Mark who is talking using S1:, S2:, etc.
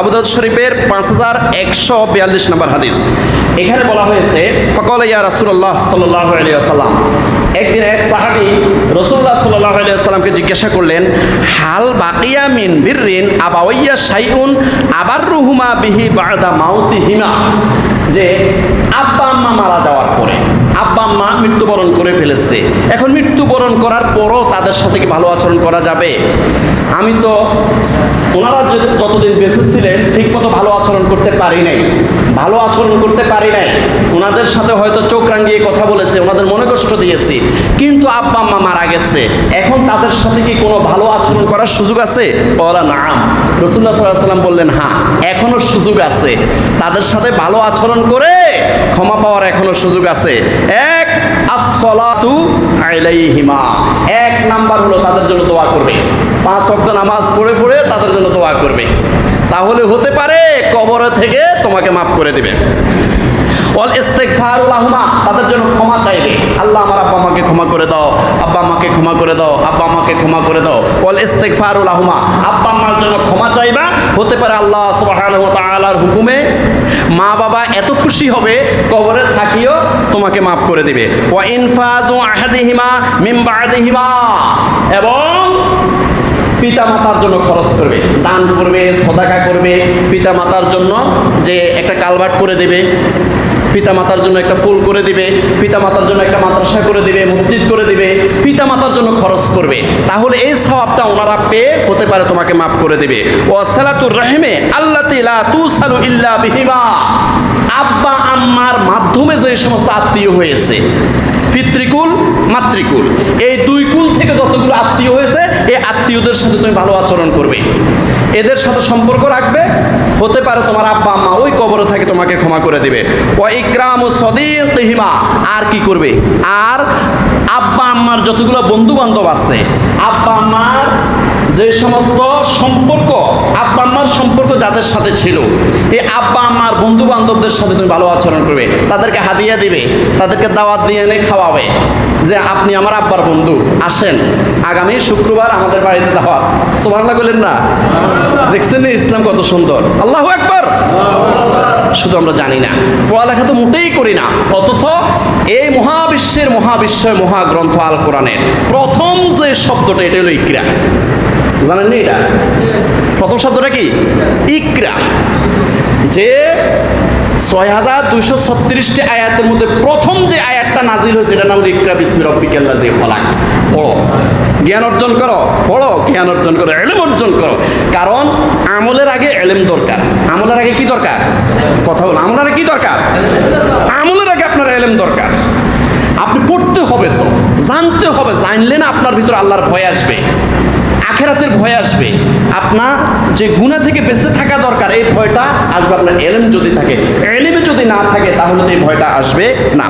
S1: আবুদাউদ শরীফের পাঁচ হাজার একশো বিয়াল্লিশ নম্বর হাদিস। এখানে বলা হয়েছে, ফকল ইয়া রাসুল্লাহ সাল্লাহ আলিয়াল্লাম একদিন এক সাহাবি রসুল্লাহ সাল্লাহ আলিয়াল্লামকে জিজ্ঞাসা করলেন, হাল বাকিয়া মিন বিরিন আবাওয়াইয়া সাইউন আবার রুহুমা বিহি বাদা মাউতি হিমা যে আব্বা আম্মা মারা যাওয়ার পরে। আব্বা মা মৃত্যুবরণ করে ফেলেছে। এখন মৃত্যুবরণ করার পরও তাদের সাথে কি ভালো আচরণ করা যাবে? আমি তো ওনারা যতদিন বেঁচে ছিলেন, ঠিক মতো ভালো আচরণ করতে পারি নাই। ভালো আচরণ করতে পারি নাই। ওনাদের সাথে হয়তো চোখ রাঙিয়ে কথা বলেছে, ওনাদের মনে কষ্ট দিয়েছি। কিন্তু আব্বা আম্মা মারা গেছে। এখন তাদের সাথে কি কোনো ভালো আচরণ করার সুযোগ আছে? বলা নাম। রসুল্লা সাল্লাম বললেন হ্যাঁ এখনও সুযোগ আছে। তাদের সাথে ভালো আচরণ করে ক্ষমা পাওয়ার এখনও সুযোগ আছে। এক আসলাতু আলাইহিমা। এক নাম্বার হলো তাদের জন্য দোয়া করবে। পাঁচ ওয়াক্ত নামাজ পড়ে পড়ে তাদের জন্য দোয়া করবে। তাহলে হতে পারে কবরে থেকে তোমাকে মাফ করে দিবে। অল ইস্তেগফারুল আহমা তাদের জন্য ক্ষমা চাইবে। আল্লাহ আমার আব্বা আমাকে ক্ষমা করে দাও। আব্বা আমাকে ক্ষমা করে দাও। আব্বা আমাকে ক্ষমা করে দাও। অল ইস্তেগফারুল আহমা আব্বা আম্মার জন্য ক্ষমা চাইবা। হতে পারে আল্লাহ সুবহানাহু ওয়া হুকুমে মা বাবা এত খুশি হবে কবরে থাকিও তোমাকে মাফ করে দিবে। এবং পিতা মাতার জন্য খরচ করবে, দান করবে, সদাকা করবে পিতা মাতার জন্য যে একটা কালভার্ট করে দেবে পিতা মাতার জন্য একটা ফুল করে দিবে পিতা মাতার জন্য একটা মাদ্রাসা করে দিবে, মসজিদ করে দিবে পিতা মাতার জন্য খরচ করবে। তাহলে এই সওয়াবটা ওনারা পেয়ে হতে পারে তোমাকে মাফ করে দেবে। ও সালাতুর রহমে আল্লাহ তুসালু ইল্লা বিহিমা। আব্বা আম্মার মাধ্যমে যে সমস্ত আত্মীয় হয়েছে, পিতৃকুল, মাতৃকুল, এই দুই কুল থেকে যতগুলো আত্মীয় হয়েছে, এই আত্মীয়দের সাথে তুমি ভালো আচরণ করবে। এদের সাথে সম্পর্ক রাখবে, হতে পারে তোমার আব্বা আম্মা ওই কবরে থাকে, তোমাকে ক্ষমা করে দিবে। ও ইকরাম ও সদিহিমা আর কি করবে? আর আব্বা আম্মার যতগুলো বন্ধু বান্ধব আছে, আব্বা আম্মার যে সমস্ত সম্পর্ক আব্বা আম্মার সম্পর্ক যাদের সাথে ছিল, এই আব্বা আম্মার বন্ধু বান্ধবদের সাথে তুমি ভালো আচরণ করবে, তাদেরকে হাদিয়া দিবে, তাদেরকে দাওয়াত দিয়ে এনে খাওয়াবে যে আপনি আমার আব্বার বন্ধু, আসেন, আগামী শুক্রবার আমাদের বাড়িতে দাওয়াত। সোভাল্লা করলেন না? দেখছেন ইসলাম কত সুন্দর? আল্লাহ একবার শুধু আমরা জানি না, পড়ালেখা তো মোটেই করি না, অথচ এই মহাবিশ্বের মহাবিশ্বের মহাগ্রন্থ আল কোরআনের প্রথম যে শব্দটা, এটা হলো ইকরা। জানেন না এটা? প্রথম শব্দটা কি? ইকরা। যে ছয় হাজার দুইশো ছত্রিশটি আয়াতের মধ্যে প্রথম যে আয়াতটা নাজিল হয়েছে এটা নাম ইকরা বিসমি রব্বিকাল্লা যে ফলাক পড়ো। জ্ঞান অর্জন করো। পড়ো। জ্ঞান অর্জন করো। এলেম অর্জন করো। কারণ আমলের আগে এলেম দরকার। আমলের আগে কি দরকার? কথা বলো আমলের আগে কি দরকার? আমলের আগে আপনার এলেম দরকার। আপনি পড়তে হবে তো। জানতে হবে। জানলে না আপনার ভিতর আল্লাহর ভয় আসবে। আখেরাতের ভয় আসবে। আপনার যে গুণা থেকে বেঁচে থাকা দরকার, এই ভয়টা আসবে আপনার এলেম যদি থাকে। এলেমে যদি না থাকে, তাহলে তো এই ভয়টা আসবে না।